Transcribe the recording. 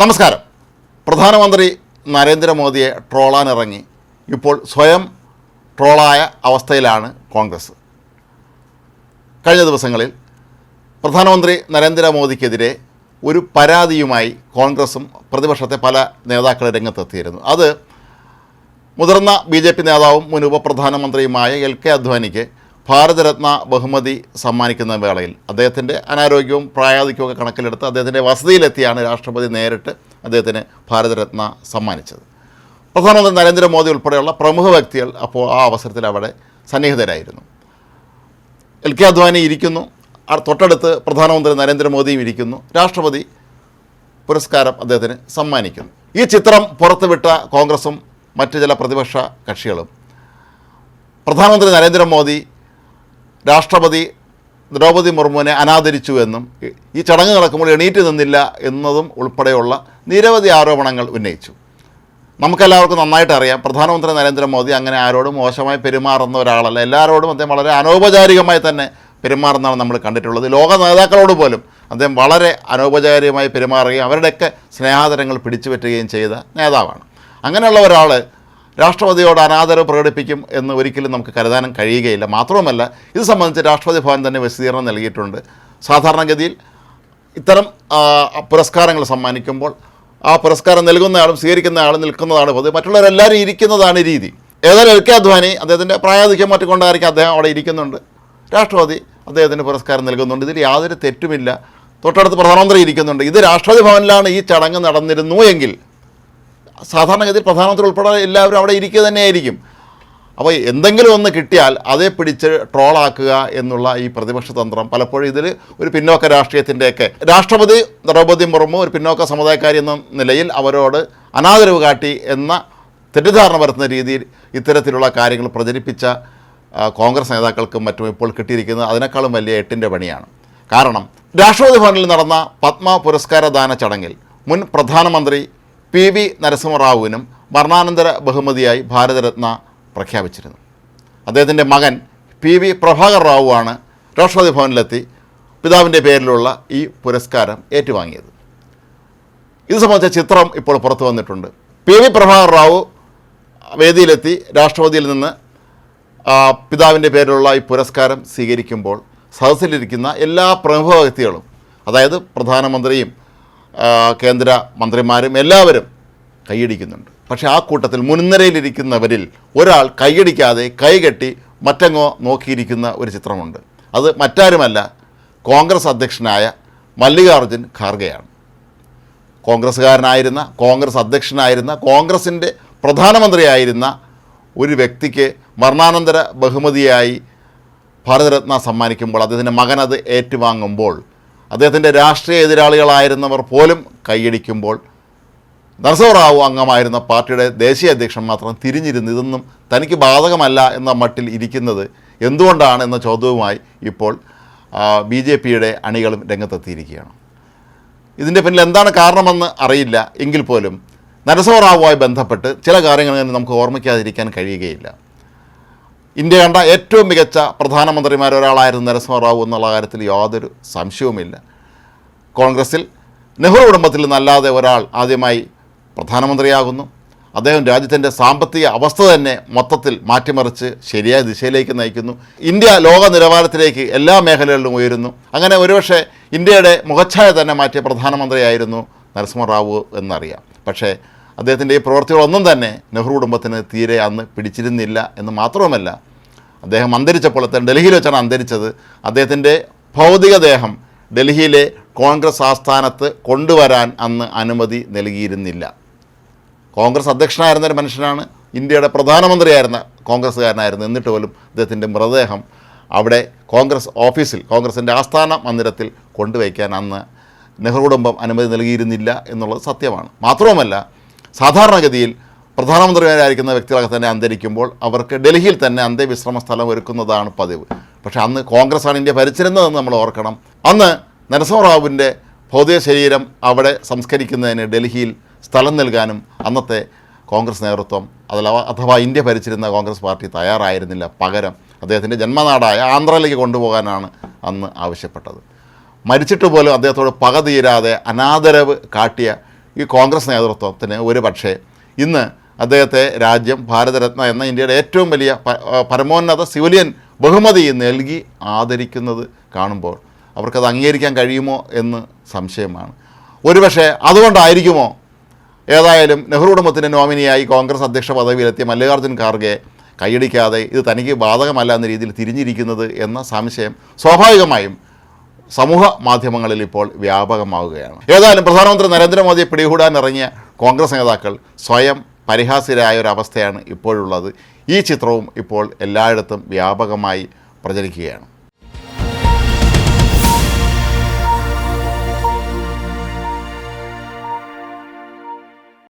നമസ്കാരം. പ്രധാനമന്ത്രി നരേന്ദ്രമോദിയെ ട്രോളാനിറങ്ങി. ഇപ്പോൾ സ്വയം ട്രോളായ അവസ്ഥയിലാണ് കോൺഗ്രസ്. കഴിഞ്ഞ ദിവസങ്ങളിൽ പ്രധാനമന്ത്രി നരേന്ദ്രമോദിക്കെതിരെ ഒരു പരാതിയുമായി കോൺഗ്രസും പ്രതിപക്ഷത്തെ പല നേതാക്കൾ രംഗത്തെത്തിയിരുന്നു. അത് മുതിർന്ന ബി ജെ പി നേതാവും മുൻ ഉപപ്രധാനമന്ത്രിയുമായ എൽ കെ അദ്വാനിക്ക് ഭാരതരത്ന ബഹുമതി സമ്മാനിക്കുന്ന വേളയിൽ അദ്ദേഹത്തിന്റെ അനാരോഗ്യവും പ്രായാധിക്യവും കണക്കിലെടുത്ത് അദ്ദേഹത്തിന്റെ വസതിയിലെത്തിയാണ് രാഷ്ട്രപതി നേരിട്ട് അദ്ദേഹത്തിന് ഭാരതരത്ന സമ്മാനിച്ചത്. പ്രധാനമന്ത്രി നരേന്ദ്രമോദി ഉൾപ്പെടെയുള്ള പ്രമുഖ വ്യക്തികൾ അപ്പോൾ ആ അവസരത്തിൽ അവിടെ സന്നിഹിതരായിരുന്നു. എൽ കെ അദ്വാനി ഇരിക്കുന്നു. തൊട്ടടുത്ത് പ്രധാനമന്ത്രി നരേന്ദ്രമോദിയും ഇരിക്കുന്നു. രാഷ്ട്രപതി പുരസ്കാരം അദ്ദേഹത്തിന് സമ്മാനിക്കുന്നു. ഈ ചിത്രം പുറത്തുവിട്ട കോൺഗ്രസും മറ്റ് ചില പ്രതിപക്ഷ കക്ഷികളും പ്രധാനമന്ത്രി നരേന്ദ്രമോദി രാഷ്ട്രപതി ദ്രൗപദി മുർമുവിനെ അനാദരിച്ചു എന്നും ഈ- ചടങ്ങ് നടക്കുമ്പോൾ എണീറ്റ് നിന്നില്ല എന്നതും ഉൾപ്പെടെയുള്ള നിരവധി ആരോപണങ്ങൾ ഉന്നയിച്ചു. നമുക്കെല്ലാവർക്കും നന്നായിട്ട് അറിയാം. പ്രധാനമന്ത്രി നരേന്ദ്രമോദി അങ്ങനെ ആരോടും മോശമായി പെരുമാറുന്ന ഒരാളല്ല. എല്ലാവരോടും അദ്ദേഹം വളരെ അനൗപചാരികമായി തന്നെ പെരുമാറുന്നതാണ് നമ്മൾ കണ്ടിട്ടുള്ളത്. ലോക നേതാക്കളോട് പോലും അദ്ദേഹം വളരെ അനൗപചാരികമായി പെരുമാറുകയും അവരുടെയൊക്കെ സ്നേഹാദരങ്ങൾ പിടിച്ചു പറ്റുകയും ചെയ്ത നേതാവാണ്. അങ്ങനെയുള്ള ഒരാൾ രാഷ്ട്രപതിയോട് അനാദരവ് പ്രകടിപ്പിക്കും എന്ന് ഒരിക്കലും നമുക്ക് കരുതാനും കഴിയുകയില്ല. മാത്രവുമല്ല ഇത് സംബന്ധിച്ച് രാഷ്ട്രപതി ഭവൻ തന്നെ വിശദീകരണം നൽകിയിട്ടുണ്ട്. സാധാരണഗതിയിൽ ഇത്തരം പുരസ്കാരങ്ങൾ സമ്മാനിക്കുമ്പോൾ ആ പുരസ്കാരം നൽകുന്നയാളും സ്വീകരിക്കുന്നയാളും നിൽക്കുന്നതാണ് പതിവ് മറ്റുള്ളവരെല്ലാവരും ഇരിക്കുന്നതാണ് രീതി. ഏതായാലും എൽ കെ അദ്വാനി അദ്ദേഹത്തിന്റെ പ്രായാധിക്യം മറ്റു കൊണ്ടായിരിക്കും അദ്ദേഹം അവിടെ ഇരിക്കുന്നുണ്ട്. രാഷ്ട്രപതി അദ്ദേഹത്തിന് പുരസ്കാരം നൽകുന്നുണ്ട്. ഇതിൽ യാതൊരു തെറ്റുമില്ല. തൊട്ടടുത്ത് പ്രധാനമന്ത്രി ഇരിക്കുന്നുണ്ട്. ഇത് രാഷ്ട്രപതി ഭവനിലാണ് ഈ ചടങ്ങ് നടന്നിരുന്നു എങ്കിൽ സാധാരണഗതിയിൽ പ്രധാനമന്ത്രി ഉൾപ്പെടെ എല്ലാവരും അവിടെ ഇരിക്കുക തന്നെയായിരിക്കും. അപ്പോൾ എന്തെങ്കിലും ഒന്ന് കിട്ടിയാൽ അതേ പിടിച്ച് ട്രോളാക്കുക എന്നുള്ള ഈ പ്രതിപക്ഷ തന്ത്രം പലപ്പോഴും ഇതിൽ ഒരു പിന്നോക്ക രാഷ്ട്രീയത്തിന്റെയൊക്കെ രാഷ്ട്രപതി ദ്രൗപദി മുർമു ഒരു പിന്നോക്ക സമുദായക്കാരി എന്ന നിലയിൽ അവരോട് അനാദരവ് കാട്ടി എന്ന തെറ്റിദ്ധാരണ വരുത്തുന്ന രീതിയിൽ ഇത്തരത്തിലുള്ള കാര്യങ്ങൾ പ്രചരിപ്പിച്ച കോൺഗ്രസ് നേതാക്കൾക്കും മറ്റും ഇപ്പോൾ കിട്ടിയിരിക്കുന്നത് അതിനേക്കാളും വലിയ എട്ടിന്റെ പണിയാണ്. കാരണം രാഷ്ട്രപതി ഭവനിൽ നടന്ന പത്മ പുരസ്കാര ദാന ചടങ്ങിൽ മുൻ പ്രധാനമന്ത്രി പി വി നരസിംഹറാവുവിനും മരണാനന്തര ബഹുമതിയായി ഭാരതരത്ന പ്രഖ്യാപിച്ചിരുന്നു. അദ്ദേഹത്തിന്റെ മകൻ പി വി പ്രഭാകർ റാവുവാണ് രാഷ്ട്രപതി ഭവനിലെത്തി പിതാവിന്റെ പേരിലുള്ള ഈ പുരസ്കാരം ഏറ്റുവാങ്ങിയത്. ഇത് സംബന്ധിച്ച ചിത്രം ഇപ്പോൾ പുറത്തു വന്നിട്ടുണ്ട്. പി വി പ്രഭാകർ റാവു വേദിയിലെത്തി രാഷ്ട്രപതിയിൽ നിന്ന് പിതാവിന്റെ പേരിലുള്ള ഈ പുരസ്കാരം സ്വീകരിക്കുമ്പോൾ സദസ്സിലിരിക്കുന്ന എല്ലാ പ്രമുഖ വ്യക്തികളും അതായത് പ്രധാനമന്ത്രിയും കേന്ദ്ര മന്ത്രിമാരും എല്ലാവരും കൈയടിക്കുന്നുണ്ട്. പക്ഷേ ആ കൂട്ടത്തിൽ മുൻനിരയിലിരിക്കുന്നവരിൽ ഒരാൾ കൈയടിക്കാതെ കൈകെട്ടി മറ്റെങ്ങോ നോക്കിയിരിക്കുന്ന ഒരു ചിത്രമുണ്ട്. അത് മറ്റാരുമല്ല കോൺഗ്രസ് അധ്യക്ഷനായ മല്ലികാർജുൻ ഖാർഗെയാണ്. കോൺഗ്രസ്സുകാരനായിരുന്ന കോൺഗ്രസ് അധ്യക്ഷനായിരുന്ന കോൺഗ്രസിന്റെ പ്രധാനമന്ത്രിയായിരുന്ന ഒരു വ്യക്തിക്ക് മരണാനന്തര ബഹുമതിയായി ഭാരതരത്ന സമ്മാനിക്കുമ്പോൾ അദ്ദേഹത്തിന്റെ മകനത് ഏറ്റുവാങ്ങുമ്പോൾ അദ്ദേഹത്തിന്റെ രാഷ്ട്രീയ എതിരാളികളായിരുന്നവർ പോലും കൈയടിക്കുമ്പോൾ നരസിംഹറാവു അംഗമായിരുന്ന പാർട്ടിയുടെ ദേശീയ അധ്യക്ഷൻ മാത്രം തിരിഞ്ഞിരുന്നു. ഇതൊന്നും തനിക്ക് ബാധകമല്ല എന്ന മട്ടിൽ ഇരിക്കുന്നത് എന്തുകൊണ്ടാണ് എന്ന ചോദ്യവുമായി ഇപ്പോൾ ബി ജെ പിയുടെ അണികളും രംഗത്തെത്തിയിരിക്കുകയാണ്. ഇതിന്റെ പിന്നിൽ എന്താണ് കാരണമെന്ന് അറിയില്ല. എങ്കിൽ പോലും നരസിംഹറാവുമായി ബന്ധപ്പെട്ട് ചില കാര്യങ്ങൾ നമുക്ക് ഓർമ്മിക്കാതിരിക്കാൻ കഴിയുകയില്ല. ഇന്ത്യ കണ്ട ഏറ്റവും മികച്ച പ്രധാനമന്ത്രിമാരൊരാളായിരുന്നു നരസിംഹറാവു എന്നുള്ള കാര്യത്തിൽ യാതൊരു സംശയവുമില്ല. കോൺഗ്രസ്സിൽ നെഹ്റു കുടുംബത്തിൽ നിന്നല്ലാതെ ഒരാൾ ആദ്യമായി പ്രധാനമന്ത്രിയാകുന്നു. അദ്ദേഹം രാജ്യത്തിന്റെ സാമ്പത്തിക അവസ്ഥ തന്നെ മൊത്തത്തിൽ മാറ്റിമറിച്ച് ശരിയായ ദിശയിലേക്ക് നയിക്കുന്നു. ഇന്ത്യ ലോക നിലവാരത്തിലേക്ക് എല്ലാ മേഖലകളിലും ഉയരുന്നു. അങ്ങനെ ഒരുപക്ഷെ ഇന്ത്യയുടെ മുഖച്ഛായ തന്നെ മാറ്റിയ പ്രധാനമന്ത്രിയായിരുന്നു നരസിംഹറാവു എന്നറിയാം. പക്ഷേ അദ്ദേഹത്തിന്റെ ഈ പ്രവർത്തികളൊന്നും തന്നെ നെഹ്റു കുടുംബത്തിന് തീരെ അന്ന് പിടിച്ചിരുന്നില്ല എന്ന് മാത്രവുമല്ല അദ്ദേഹം അന്തരിച്ചപ്പോൾ ഡൽഹിയിൽ വെച്ചാണ് അന്തരിച്ചത്. അദ്ദേഹത്തിന്റെ ഭൗതികദേഹം ഡൽഹിയിലെ കോൺഗ്രസ് ആസ്ഥാനത്ത് കൊണ്ടുവരാൻ അന്ന് അനുമതി നൽകിയിരുന്നില്ല. കോൺഗ്രസ് അധ്യക്ഷനായിരുന്ന ഒരു മനുഷ്യനാണ് ഇന്ത്യയുടെ പ്രധാനമന്ത്രിയായിരുന്ന കോൺഗ്രസ്സുകാരനായിരുന്നു. എന്നിട്ട് പോലും അദ്ദേഹത്തിന്റെ മൃതദേഹം അവിടെ കോൺഗ്രസ് ഓഫീസിൽ കോൺഗ്രസിന്റെ ആസ്ഥാന മന്ദിരത്തിൽ കൊണ്ടുവയ്ക്കാൻ അന്ന് നെഹ്റു കുടുംബം അനുമതി നൽകിയിരുന്നില്ല എന്നുള്ളത് സത്യമാണ്. മാത്രവുമല്ല സാധാരണഗതിയിൽ പ്രധാനമന്ത്രിമാരായിരിക്കുന്ന വ്യക്തികളൊക്കെ തന്നെ അന്തരിക്കുമ്പോൾ അവർക്ക് ഡൽഹിയിൽ തന്നെ അന്ത്യവിശ്രമ സ്ഥലം ഒരുക്കുന്നതാണ് പതിവ്. പക്ഷേ അന്ന് കോൺഗ്രസ്സാണ് ഇന്ത്യ ഭരിച്ചിരുന്നതെന്ന് നമ്മൾ ഓർക്കണം. അന്ന് നരസിംഹറാവുവിന്റെ ഭൗതിക ശരീരം അവിടെ സംസ്കരിക്കുന്നതിന് ഡൽഹിയിൽ സ്ഥലം നൽകാനും അന്നത്തെ കോൺഗ്രസ് നേതൃത്വം അതിൽ അഥവാ ഇന്ത്യ ഭരിച്ചിരുന്ന കോൺഗ്രസ് പാർട്ടി തയ്യാറായിരുന്നില്ല. പകരം അദ്ദേഹത്തിന്റെ ജന്മനാടായ ആന്ധ്രയിലേക്ക് കൊണ്ടുപോകാനാണ് അന്ന് ആവശ്യപ്പെട്ടത്. മരിച്ചിട്ട് പോലും അദ്ദേഹത്തോട് പക തീരാതെ അനാദരവ് കാട്ടിയ ഈ കോൺഗ്രസ് നേതൃത്വത്തിന് ഒരു പക്ഷേ ഇന്ന് അദ്ദേഹത്തെ രാജ്യം ഭാരതരത്ന എന്ന ഇന്ത്യയുടെ ഏറ്റവും വലിയ പരമോന്നത സിവിലിയൻ ബഹുമതി നൽകി ആദരിക്കുന്നത് കാണുമ്പോൾ അവർക്കത് അംഗീകരിക്കാൻ കഴിയുമോ എന്ന് സംശയമാണ്. ഒരുപക്ഷെ അതുകൊണ്ടായിരിക്കുമോ ഏതായാലും നെഹ്റു കുടുംബത്തിന്റെ നോമിനിയായി കോൺഗ്രസ് അധ്യക്ഷ പദവിയിലെത്തിയ മല്ലികാർജുൻ ഖാർഗെ കൈയടിക്കാതെ ഇത് തനിക്ക് ബാധകമല്ല എന്ന രീതിയിൽ തിരിഞ്ഞിരിക്കുന്നത് എന്ന സംശയം സ്വാഭാവികമായും സമൂഹ മാധ്യമങ്ങളിൽ ഇപ്പോൾ വ്യാപകമാവുകയാണ്. ഏതായാലും പ്രധാനമന്ത്രി നരേന്ദ്രമോദിയെ പിടികൂടാൻ ഇറങ്ങിയ കോൺഗ്രസ് നേതാക്കൾ സ്വയം പരിഹാസ്യരായ ഒരു അവസ്ഥയാണ് ഇപ്പോഴുള്ളത്. ഈ ചിത്രവും ഇപ്പോൾ എല്ലായിടത്തും വ്യാപകമായി പ്രചരിക്കുകയാണ്.